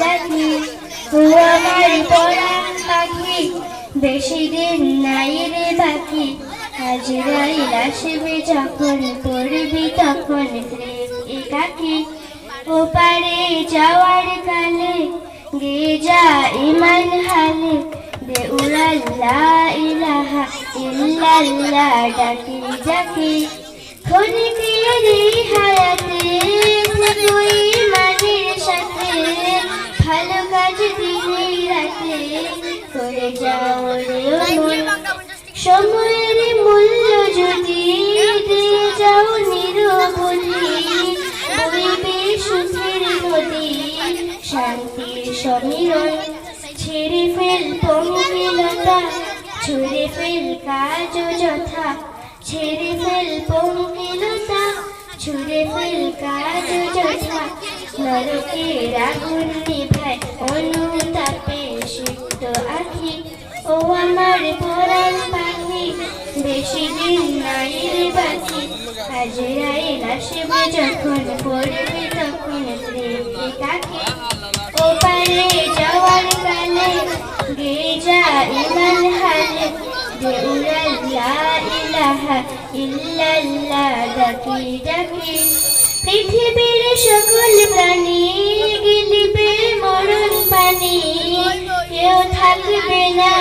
ডাকি ও আমার পাখি, বেশি দিন নাই রে বাকি। হাজিরাইল আসবে যখন পড়বি তখন একাকি। ওপারে যাওয়ার কালে গে যা ইমান হালে বে উড়াল্লা ইলাহা ইল্লাল্লাহ ডাকি ডাকি ক্ষণিকের এই হায়াতে তুই ভালো কাজ দিনে রাতে করে যাও সময়ের মূল্য যদি দিয়ে যাও নিরবধি বইবে সুখের নদী শান্তির সমীরণ। ছেড়ে ফেল পঙ্কিলতা ছুড়ে ফেল কাজ যথা, ছেড়ে ছুড়ে ফেল কাজ যথা নরকের আগুন নিভায় অনুতাপে সিদ্ধ আখি। ও আমার পরাণ পাখি, বেশি দিন নাই বাকি হাজরাইল আসবে যখন পড়বে তখন প্রেম কাকি? ও পারে যাওয়ার কালে গে যা ইমান হালে যে লা ইলাহা ইল্লাল্লাহ ডাকি ডাকি। পৃথিবীর সকল প্রাণী গিলবে মরণ পানি। কেউ থাকবে না